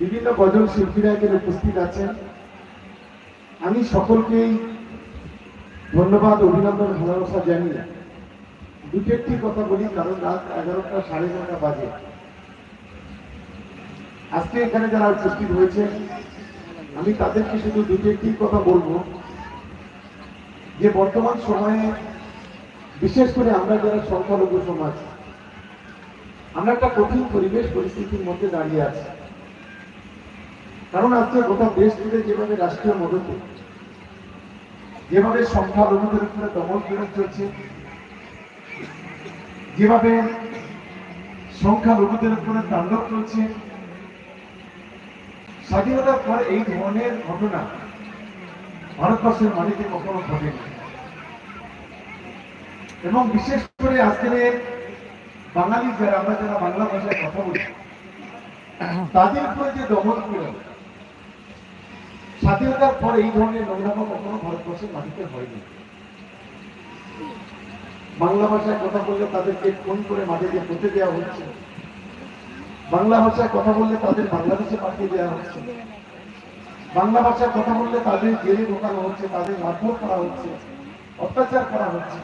বিভিন্ন গজল শিল্পীরা এখানে উপস্থিত আছেন। আমি সকলকেই ধন্যবাদ, অভিনন্দন, ভালোবাসা জানিয়ে দুটো একটি কথা বলি, কারণ রাত এগারোটা সাড়ে নটা বাজে। আজকে এখানে যারা উপস্থিত হয়েছে আমি তাদেরকে শুধু দুটো একটি কথা বলব। যে বর্তমান সময়ে বিশেষ করে আমরা যারা সংখ্যালঘু সমাজ, আমরা একটা কঠিন পরিবেশ পরিস্থিতির মধ্যে দাঁড়িয়ে আছি। কারণ আজকে গোটা দেশ জুড়ে যেভাবে রাষ্ট্রীয় মদতে যেভাবে সংখ্যালঘুদের উপরে দমন পীড়ন চলছে, যেভাবে সংখ্যালঘুদের উপরে তাণ্ডব চলছে, স্বাধীনতার পর এই ধরনের ঘটনা ভারতবর্ষের মাটিতে কখনো ঘটেনি। এবং বিশেষ করে আজকের বাঙালি যারা, আমরা যারা বাংলা ভাষায় কথা বলি, তাদের উপরে যে দমন পীড়ন স্বাধীনতার পর এই ধরনের নোংরামা কখনো ভারতবর্ষের মাটিতে হয়নি। বাংলা ভাষায় কথা বললে তাদেরকে ফোন করে মাঝে দিয়ে পৌঁছে দেওয়া হচ্ছে। বাংলা ভাষায় কথা বললে তাদের বাংলাদেশে পাঠিয়ে দেওয়া হচ্ছে। বাংলা ভাষায় কথা বললে তাদের জেলে ঢোকানো হচ্ছে, তাদের মারধর করা হচ্ছে, অত্যাচার করা হচ্ছে।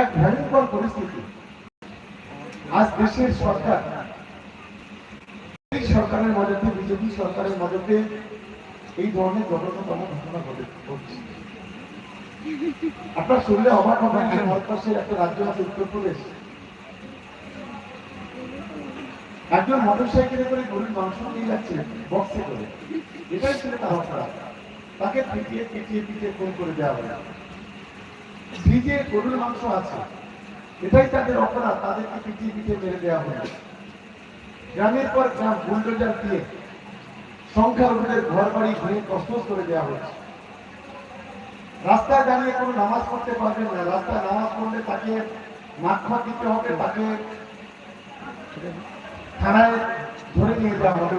এক ভয়ঙ্কর পরিস্থিতি। আজ দেশের সরকার সরকারের মদতে, বিজেপি সরকারের মদতে এই ধরনের জঘন্যতম ঘটনা ঘটে আপনার শুনলে হবেন যে ভারতবর্ষের একটা রাজ্য আছে উত্তরপ্রদেশ একজন মোটর করে গরুর মাংস নিয়ে যাচ্ছে বক্সে করে। এটাই ছিল তার অপরাধ। তাকে পিটিয়ে পিটিয়ে পিটিয়ে ফোন করে দেওয়া হবে ফ্রিজে গরুর মাংস আছে। এটাই তাদের অপরাধ, তাদেরকে পিটিয়ে পিটিয়ে মেরে দেওয়া হবে গ্রামের পর গ্রাম, বুলডোজার দিয়ে সংখ্যালঘুদের ঘর বাড়ি ভেঙে তসতস করে দেওয়া হচ্ছে রাস্তায় দাঁড়িয়ে কোনো নামাজ পড়তে পারবেন না। রাস্তায় নামাজ পড়লে তাকে মাক্ষা দিতে হবে, তাকে থানায় ধরে নিয়ে যাওয়া হবে।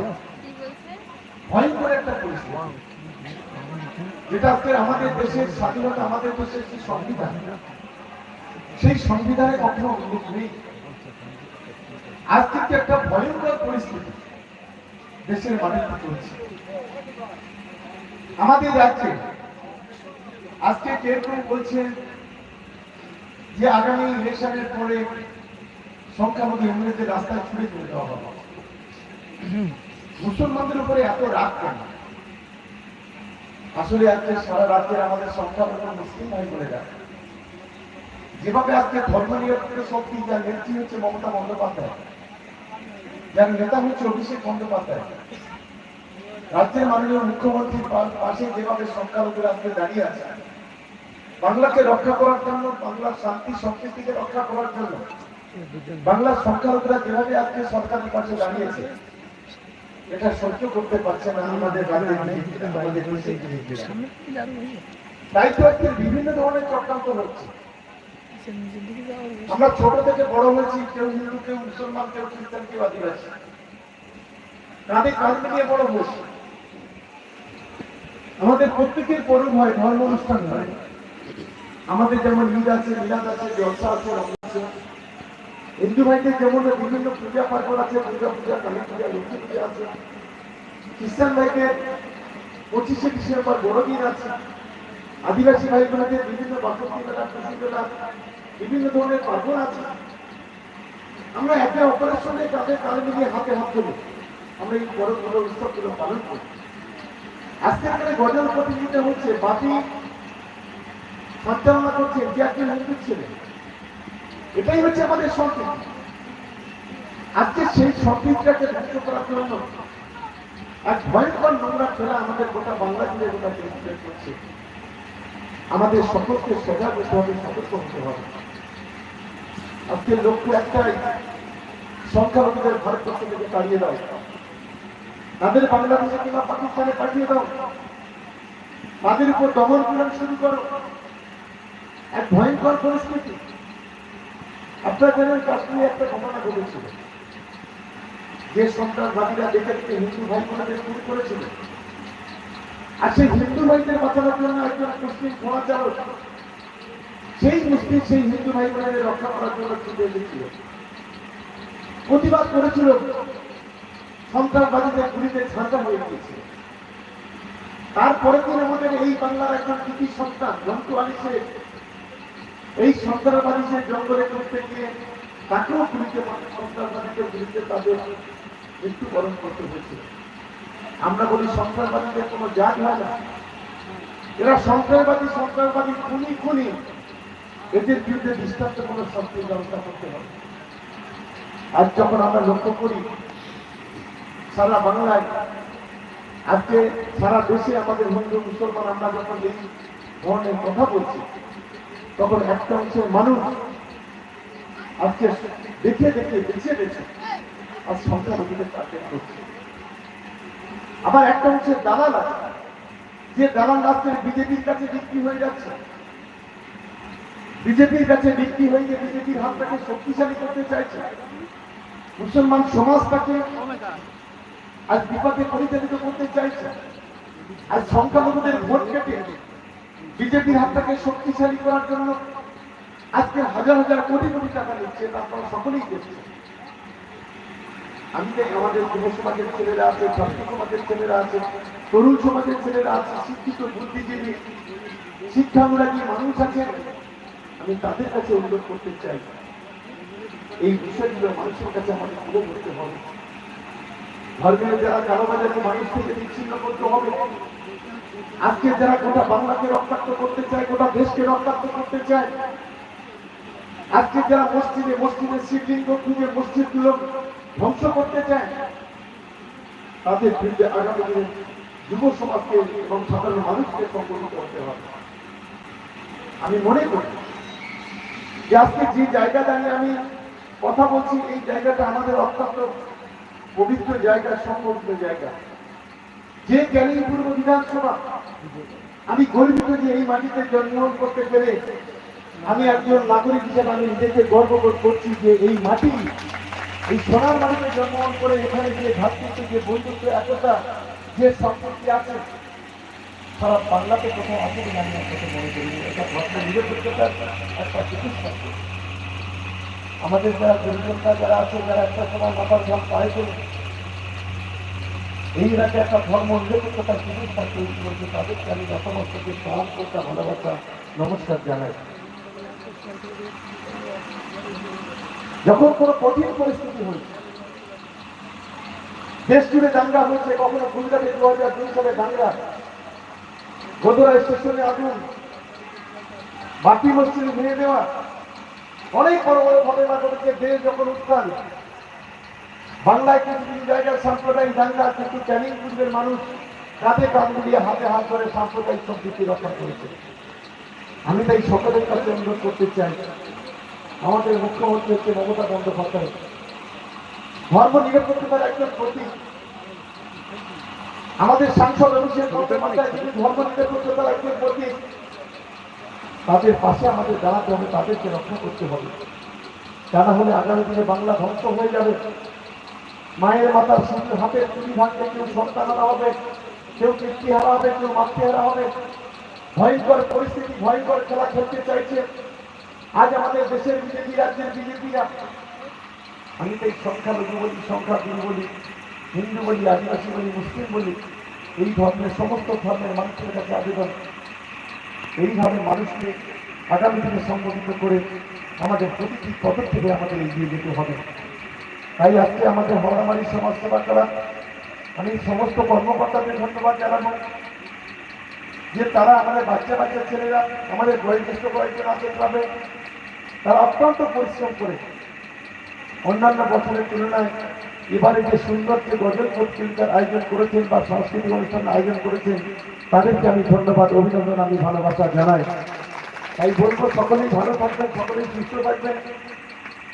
ভয়ঙ্কর একটা পরিস্থিতি। যেটা আজকে আমাদের দেশের স্বাধীনতা, আমাদের দেশের যে সংবিধান, সেই সংবিধানে কখনো উল্লেখ নেই। আজ কিন্তু একটা ভয়ঙ্কর পরিস্থিতি। দেশের মাটিতে চলছে। আমাদের রাজ্যে আজকে কেউ কেউ যে আগামী ইলেকশনের পরে সংখ্যালঘু ইংরেজদের রাস্তায় ছুড়ে তুলে দেওয়া হবে। মুসলমানদের উপরে এত রাগ কেন? আসলে আজকে সারা রাজ্যের আমাদের সংখ্যালঘু মুসলিম ভাই বলে যায় যেভাবে আজকে ধর্ম নিরপেক্ষ শক্তি যার নেত্রী হচ্ছে মমতা বন্দ্যোপাধ্যায় যার নেতা হচ্ছে অভিষেক বন্দ্যোপাধ্যায়। রাজ্যের মাননীয় মুখ্যমন্ত্রীর পাশে যেভাবে সংখ্যালঘুরা আজকে দাঁড়িয়ে আছে, বাংলাকে রক্ষা করার জন্য, বাংলার শান্তি সম্প্রীতিকে রক্ষা করার জন্য, বাংলার সংখ্যালঘুরা যেভাবে আজকে সরকারের পাশে দাঁড়িয়েছে এটা সহ্য করতে পারছে না আমাদের আমাদের তাই তো আজকে বিভিন্ন ধরনের চক্রান্ত হচ্ছে। আমরা ছোট থেকে বড় হয়েছি, কেউ হিন্দু, কেউ মুসলমান, কেউ খ্রিস্টান, কেউ আদিবাসী। বড় হয়েছি আমাদের প্রত্যেকের পরব হয়, ধর্ম অনুষ্ঠান হয়। আমাদের যেমন ঈদ আছে, মিলাদ আছে, জলসা আছে আছে। হিন্দু ভাইদের যেমন বিভিন্ন পূজা পার্বণ আছে, দুর্গা পূজা, কালী পূজা, লক্ষ্মী পূজা আছে। খ্রিস্টান ভাইদের পঁচিশে ডিসেম্বর বড়দিন আছে। আদিবাসী ভাই বোনদের বিভিন্ন বাসন্তী মেলা খুশি মেলা বিভিন্ন ধরনের পার্বণ আছে। আমরা একে অপরের সঙ্গে তাদের তালে মিলিয়ে হাতে হাত ধরে আমরা এই বড় বড় উৎসবগুলো পালন করি। আজকে এখানে গজল প্রতিযোগিতা হচ্ছে বাপি সঞ্চালনা করছেন যে একজন হিন্দু ছিলেন এটাই হচ্ছে আমাদের সংস্কৃতি আজকে সেই সংস্কৃতিটাকে ধ্বংস করার জন্য এক ভয়ঙ্কর নোংরা খেলা আমাদের গোটা বাংলা জুড়ে গোটা করছে। আমাদের সকলকে সজাগ হতে হবে, সতর্ক হতে হবে। আজকে লক্ষ্য একটাই, সংখ্যালঘুদের ভারতবর্ষ থেকে তাড়িয়ে দাও। তাদের বাংলাদেশে কিংবা পাকিস্তানে পাঠিয়ে দাও। তাদের উপর দমন পীড়ন শুরু করো। এক ভয়ঙ্কর পরিস্থিতি। আপনার জানেন কাশ্মীরে একটা ঘটনা ঘটেছিল। যে সন্ত্রাসবাদীরা দেখে দেখে হিন্দু ভাই বোনদের শুরু করেছিল। আর সেই হিন্দু ভাইদের বাঁচানোর জন্য একজন মুসলিম ঘোড়া চালক সেই মুসলিম, সেই হিন্দু ভাই বোনের রক্ষা করার জন্য ছুটে এসেছিল। প্রতিবাদ করেছিল, সন্ত্রাসবাদীদের গুলিতে ঝাঁটা হয়ে গিয়েছে তারপরে দিন আমাদের এই বাংলার একজন কৃতি সন্তান, জন্তু আলী শেখ, এই সন্ত্রাসবাদী সে জঙ্গলে করতে গিয়ে তাকেও গুলিতে সন্ত্রাসবাদীকে গুলিতে তাদের মৃত্যুবরণ করতে হয়েছে আমরা বলি সন্ত্রাসবাদীদের কোনো জাত হয় না। এরা সন্ত্রাসবাদী সন্ত্রাসবাদী খুনি খুনি। এদের বিরুদ্ধে দৃষ্টান্ত কোনো শাস্তির ব্যবস্থা করতে হবে। আজ যখন আমরা লক্ষ্য করি, সারা বাংলায়, আজকে সারা দেশে আমাদের হিন্দু, মুসলমান, আমরা যখন এই ধরনের কথা বলছি, তখন একটা অংশের মানুষ আজকে দেখে দেখে, বেছে বেছে আর সংখ্যালঘুদের টার্গেট করছে আবার একটা অংশের দালাল আছে, যে দালাল আজকে বিজেপির কাছে বিক্রি হয়ে যাচ্ছে। বিজেপির কাছে বিক্রি হয়ে বিজেপির হাতটাকে শক্তিশালী করতে চাইছে। মুসলমান সমাজটাকে আজ বিপদে পরিচালিত করতে চাইছে। আজ সংখ্যালঘুদের ভোট কেটে বিজেপির হাতটাকে শক্তিশালী করার জন্য আজকে হাজার হাজার কোটি কোটি টাকা নিচ্ছে আপনারা সকলেই দেখছেন। আমি দেখি আমাদের যুব সমাজের ছেলেরা আছে, ছাত্র সমাজের ছেলেরা আছে, তরুণ সমাজের ছেলেরা আছে, শিক্ষিত বুদ্ধিজীবী, শিক্ষানুরাগী মানুষ আছে আমি তাদের কাছে অনুরোধ করতে চাই, এই বিষয়গুলো মানুষের কাছে আমাদের তুলে ধরতে হবে। ধর্মের যারা কালোবাজারি মানুষ থেকে বিচ্ছিন্ন করতে হবে, আজকে যারা গোটা বাংলাকে রক্তাক্ত করতে চায়, গোটা দেশকে রক্তাক্ত করতে চায়, আজকে যারা মসজিদে মসজিদে শিবলিঙ্গ খুঁজে মসজিদগুলো ধ্বংস করতে চায়, তাদের বিরুদ্ধে আগামী দিনে যুব সমাজকে এবং সাধারণ মানুষকে সংগঠিত করতে হবে। আমি মনে করি যে আজকে যে জায়গা দাঁড়িয়ে আমি কথা বলছি, এই জায়গাটা আমাদের অত্যন্ত পবিত্র জায়গা সংগঠিত জায়গা। যে ক্যানিং পূর্ব বিধানসভা, আমি গর্বিত যে এই মাটিতে জন্মগ্রহণ করতে পেরে আমি একজন নাগরিক হিসেবে আমি নিজেকে গর্ব বোধ করছি যে এই মাটি, এই সোনার মাটিতে জন্মগ্রহণ করে এখানে যে ভাতৃত্ব, যে বন্ধুত্ব, একতা, যে সম্পর্কে আছে সারা বাংলাতে কোথাও আছে বলে আমি আপনাকে মনে করি এটা ধর্ম নিরপেক্ষতার একটা চিকিৎসা আমাদের যারা দুর্যোগটা যারা আছে, যারা একটা সময় মাথার ঘাম করে এই এলাকায় একটা ধর্ম নিরপেক্ষতার চিকিৎসা তৈরি করেছে, তাদেরকে আমি যথামস্তকে সালাম করতে ভালোবাসা, নমস্কার জানাই। যখন কোনো কঠিন পরিস্থিতি হয়েছে, দেশ জুড়ে দাঙ্গা হয়েছে, কখনো গুজরাটে দু হাজার দুই সালে দাঙ্গা গোদরা স্টেশনে আগুন। বাকি মসজিদে ভেঙে দেওয়া। অনেক বড় বড় ঘটনা ঘটেছে, দেশ যখন উত্থান বাংলায় কিছু কিছু জায়গায় সাম্প্রদায়িক দাঙ্গা কিন্তু ক্যানিং পূর্বের মানুষ। কাঁধে কাঁধ মিলিয়ে হাতে হাত ধরে সাম্প্রদায়িক সম্প্রীতি রক্ষা করেছে। আমি তাই সকলের কাছে অনুরোধ করতে চাই, আমাদের মুখ্যমন্ত্রী হচ্ছে মমতা বন্দ্যোপাধ্যায়। ধর্ম নিরপেক্ষতার একজন প্রতীক। আমাদের সাংসদ তাদের পাশে আমাদের দাঁড়াতে হবে, তাদেরকে রক্ষা করতে হবে। তা না হলে আগামী দিনে বাংলা ধ্বংস হয়ে যাবে। মায়ের মাতার সঙ্গে হাতে তুলি ভাঙতে কেউ সন্তান হারা হবে, কেউ কীর্তি হারা হবে, কেউ মাতৃহারা হবে। ভয়ঙ্কর পরিস্থিতি, ভয়ঙ্কর খেলা খেলতে চাইছে। আজ আমাদের দেশের বিজেপি, রাজ্যের বিজেপিরা আমি তাই সংখ্যালঘু বলি সংখ্যা বলি, হিন্দু বলি, আদিবাসী বলি, মুসলিম বলি এই ধর্মের সমস্ত ধর্মের মানুষের কাছে আবেদন। এইভাবে মানুষকে আগামী দিনে সংগঠিত করে আমাদের প্রতিটি পদক্ষেপে আমাদের এগিয়ে যেতে হবে। তাই আজকে আমাদের হরামারি সমাজ সেবা করা, আমি সমস্ত কর্মকর্তাদের ধন্যবাদ জানাব যে তারা আমাদের বাচ্চা বাচ্চা ছেলেরা, আমাদের বয়োজ্যেষ্ঠ কয়েকজন আছে ক্লাবে তারা অত্যন্ত পরিশ্রম করে। অন্যান্য বছরের তুলনায় এবারে যে সুন্দর যে গজল প্রতিযোগিতার আয়োজন করেছেন বা সাংস্কৃতিক অনুষ্ঠান আয়োজন করেছেন, তাদেরকে আমি ধন্যবাদ, অভিনন্দন, আমি ভালোবাসা জানাই। তাই বলব, সকলেই ভালো থাকবেন, সকলেই সুস্থ থাকবেন।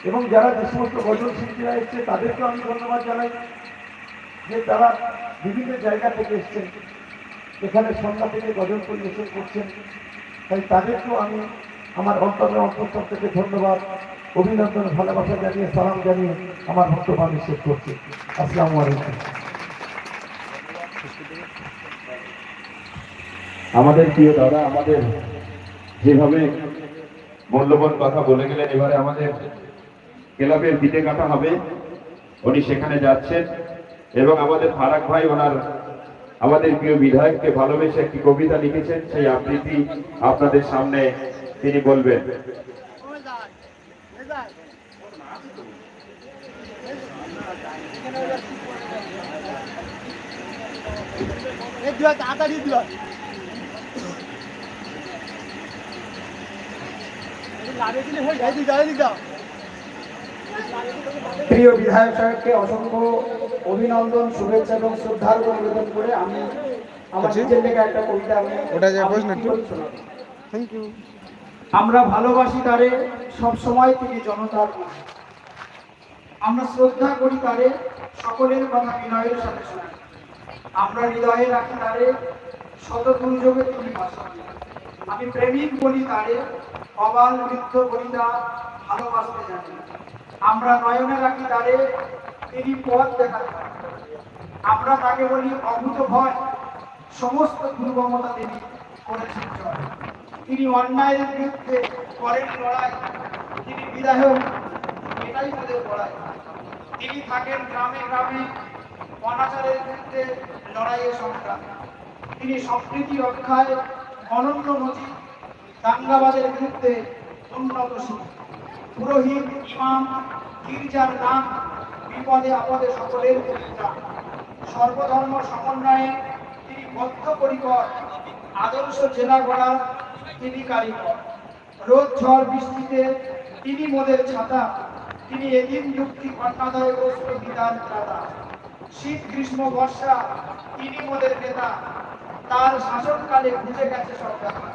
এবং যারা যে সমস্ত গজল শিল্পীরা এসছে, তাদেরকেও আমি ধন্যবাদ জানাই যে তারা বিভিন্ন জায়গা থেকে এসছেন এখানে সন্ধ্যা থেকে গজল পরিবেশন করছেন। তাই তাদেরকেও আমি আমার অন্তরের অন্তঃস্থল থেকে ধন্যবাদ। অভিনন্দন, ভালোবাসা জানিয়ে, সালাম জানিয়ে আমার বক্তব্য শেষ করছি। আসসালামু আলাইকুম। আমাদের প্রিয় দাদা, আমাদের যেভাবে মূল্যবান কথা বলে গেলেন, এবারে আমাদের ক্লাবের বিটে কাটা হবে। উনি সেখানে যাচ্ছেন এবং আমাদের ফারাক ভাই, ওনার আমাদের প্রিয় বিধায়ককে ভালোবেসে একটি কবিতা লিখেছেন, সেই আবৃত্তি আপনাদের সামনে তিনি বলবেন। তাড়াতাড়ি দিলে প্রিয় বিধায়ক সাহেবকে অসংখ্য অভিনন্দন শুভেচ্ছা এবং শ্রদ্ধার নিবেদন করে আমি আমার নিজের লেখা একটা কবিতা আমি ওটা যে প্রশ্ন আবৃত্তি থ্যাংক ইউ আমরা ভালোবাসি তারে সব সময় তিনি জনতার আমরা শ্রদ্ধা করি তারে সকলের কথা বিনয়ের সাথে শোনাই আমরা হৃদয়ে রাখি তারে, শত দুর্যোগে তিনি ভাষা আমি প্রেমিক বলি তারে, অবাল বৃদ্ধ বলিতা ভালোবাসতে জানি। আমরা নয়নে রাখি তারে, তিনি পথ দেখাতে আমরা তাকে বলি অভূত ভয়, সমস্ত দুর্গমতা তিনি করেছেন জয়। তিনি অন্যায়ের বিরুদ্ধে করেন লড়াই, তিনি বিধায়ক এটাই তাদের লড়াই। তিনি থাকেন গ্রামে গ্রামে অনাচারের বিরুদ্ধে লড়াইয়ের সংগ্রাম। তিনি সম্প্রীতি রক্ষায় অনন্য নজির দাঙ্গাবাজের বিরুদ্ধে উন্নত শিখ পুরোহিত, ইমাম, গির্জার নাম বিপদে আপদে সকলের পরিত্রাণ সর্বধর্ম সমন্বয়ে তিনি বদ্ধপরিকর, আদর্শ জেলা গড়ার তিনি কারিগর। রোদ ঝড় বৃষ্টিতে তিনি মোদের ছাতা তিনি এদিন যুক্তি কন্যাদয় বস্ত্র বিধান দাতা। শীত, গ্রীষ্ম, বর্ষা, তিনি মোদের নেতা। তার শাসনকালে খুঁজে গেছে ব্যাপার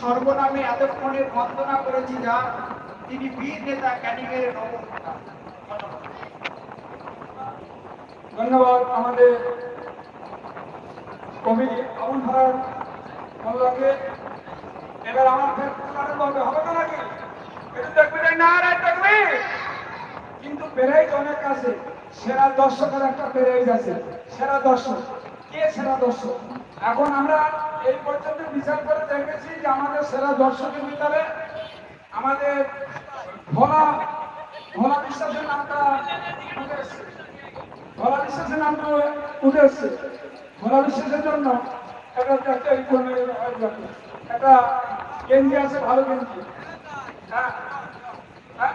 সর্বনামে এতক্ষণে বন্দনা করেছি যা তিনি বীর নেতা ক্যানিংয়ের ধন্যবাদ আমাদের কবি আবুল ফারার মোল্লাকে। এবার আমার ফের পুরস্কারের বলবে হবে না নাকি একটু দেখবে যে না রায় দেখবে কিন্তু অনেক আছে। সেরা দর্শকের একটা প্যারেজ আছে। সেরা দর্শক। কে সেরা দর্শক? এখন আমরা এই পর্যন্ত বিচার করে দেখেছি যে আমাদের সেরা দর্শকের ভিতরে আমাদের ভোলা ভোলা বিশ্বাসের নামটা। ভোলা বিশ্বাসের নামটা উঠে এসছে। ভোলা বিশ্বাসের জন্য একটা একটা গেঞ্জি আছে, ভালো গেঞ্জি। হ্যাঁ। হ্যাঁ।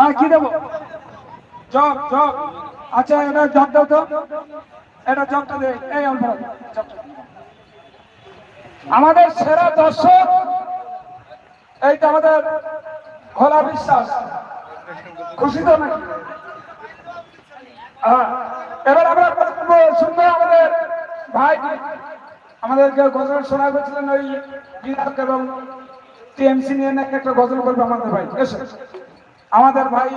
আর কি দেবো? Jug jug. আচ্ছা এটা জগ দাও তো। এটা জগটা দে। এই আমাদের সেরা দর্শক, এই তো আমাদের ভোলা বিশ্বাস। খুশি তো নাকি? এবার আমরা শুনব আমাদের ভাই। আমাদের যে গজল শোনা করছিলেন ওই বিধায়ক এবং টিএমসি নিয়ে নাকি একটা গজল করবে আমাদের ভাই। এসে। আমাদের ভাই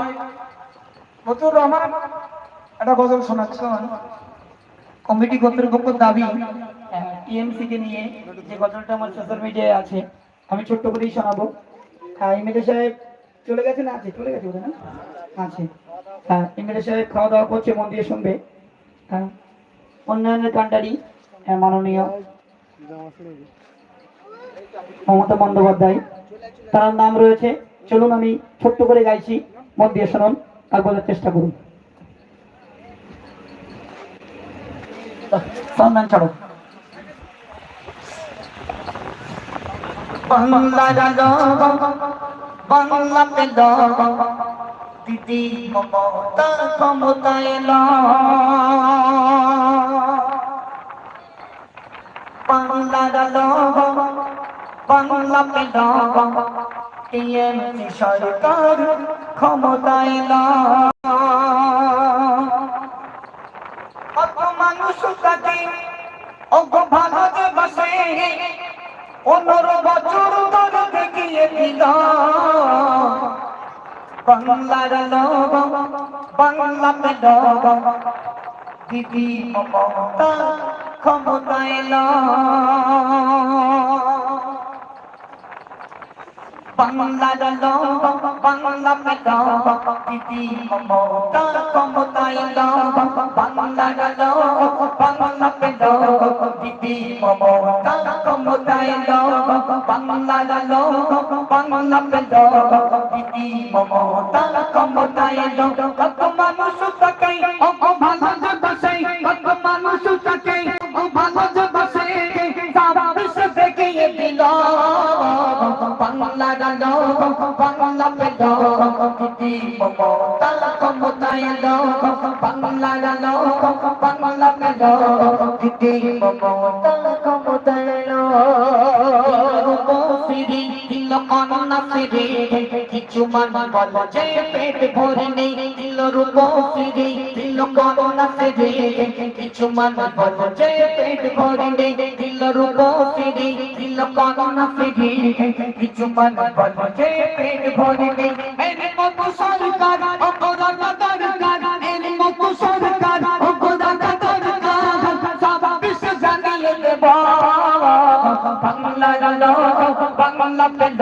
মতুর রহমান একটা গজল শোনাচ্ছিলাম কমিটি কর্তৃপক্ষ দাবি টিএমসি কে নিয়ে যে গজলটা আমার সোশ্যাল মিডিয়ায় আছে আমি ছোট্ট করেই শোনাবো। এমএলএ সাহেব চলে গেছে না? আছে চলে গেছে না? আছে। এমএলএ সাহেব খাওয়া দাওয়া করছে মন দিয়ে শুনবে। উন্নয়নের হ্যাঁ, মাননীয় মমতা বন্দ্যোপাধ্যায়। তার নাম রয়েছে চলুন আমি ছোট্ট করে গাইছি, মন দিয়ে শুনুন আর বলার চেষ্টা করুন। বাংলা দিদি বাংলা গেল বাংলা পেল। টিএমসি সরকার ক্ষমতা এলো কত মানুষ তাকে ভালো যে বসে, পনেরো বছর দেখিয়ে বাংলার লোক বাংলাতে লোক দিদি ক্ষমতায় বাংলার লোক বাংলাতে লোক দিদি মমতা ক্ষমতায় বাংলার লোক বাংলাতে লোক দিদি মমতা ক্ষমতায় বাংলার লোক বাংলাতে লোক দিদি মমতা ক্ষমতায় কত মানুষ তাকাই ও বাংলা পেল দিদি মমতা ক্ষমতায় বাংলার লোক বাংলা পেল দিদি মমতা ক্ষমতায় ফিরি দিল অন্না ফিরি কিছু মান বল যে পেট ভরে নেই দিল রূপ ফিরি দিল অন্না ফিরি কিছু মান বল যে পেট ভরে নেই দিল রূপ ফিরি দিল অন্না ফিরি। কিছু মন বলছে পেট ভরে নেই এর মতো সরকার, অপরাধ দরকার। এর মতো সরকার, অপরাধ দরকার। সব বাংলা বাংলা পেল।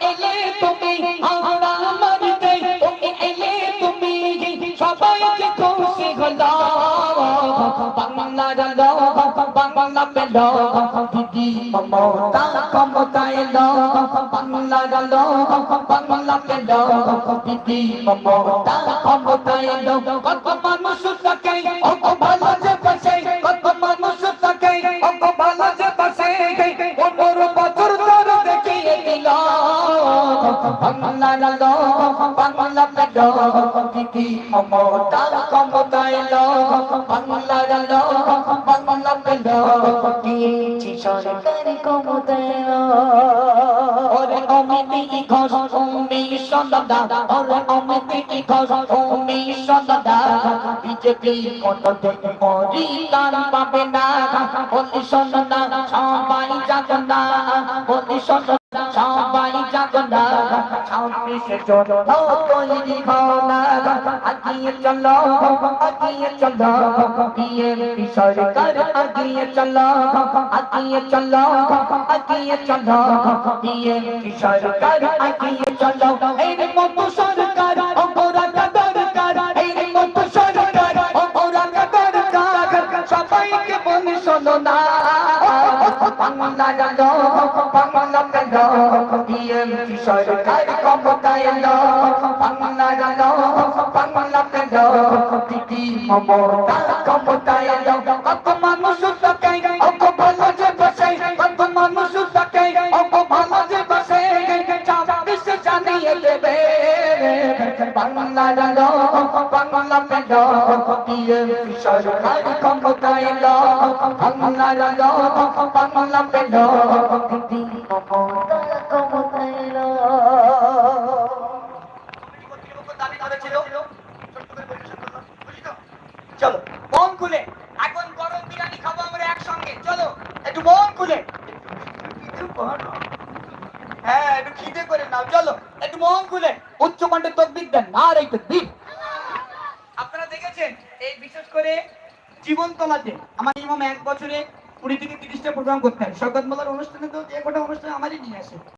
এলে তুমি আমরা মারিতে তুমি এলে তুমি সবাইকে খুশি হলো। বাংলার লোক, বাংলা পেল। দিদি কত মানুষ বাংলার লোক বাংলা দিদি মমতা ক্ষমতায় বাংলার লোক বাংলা পেল দিয়েছি সরকারি ক্ষমতায় ওরে অমিতি ঘর তুমি সদদা ওরে অমিতি বিজেপি পরিত্রাণ পাবে না বলি বলি সবাই জাগনা, ছাব্বিশে জন। তৈরি ভাবনা আগিয়ে চলো আগিয়ে চলো। বিএনপি সরকার আগিয়ে চলো আগিয়ে চলো আগিয়ে চলো। বিএনপি সরকার আগিয়ে চলো। এর মতো সরকার, অপরাধ দরকার। এর মতো সরকার, অপরাধ দরকার। সবাইকে বলি শোনো না। বাংলা সরকার ক্ষমতায় এলো বাংলা জানো বাংলা পেল দিদি মমতা ক্ষমতায় এলো কত মানুষ থাকে অত ভালো যে বসে কত মানুষ থাকে অত ভালো যে বসে চাবিশ জানিয়ে দেবে বাংলা জানো বাংলা পেল বিএনপি সরকার ক্ষমতায় এলো বাংলা জানো বাংলা পেল দিদি মমতা একটু মন খুলে। কিছু করো। হ্যাঁ একটু খিদে করে নাও। চলো, একটু মন খুলে। উচ্চ কণ্ঠে তকবির দেন, আর এই দিন। আপনারা দেখেছেন, এই বিশেষ করে জীবন তলাতে আমার ইমাম এক বছরে কুড়ি থেকে তিরিশটা প্রোগ্রাম করতে হয়। সকাল মালার অনুষ্ঠানে তো যে কটা অনুষ্ঠান আমারই নিয়ে আসে।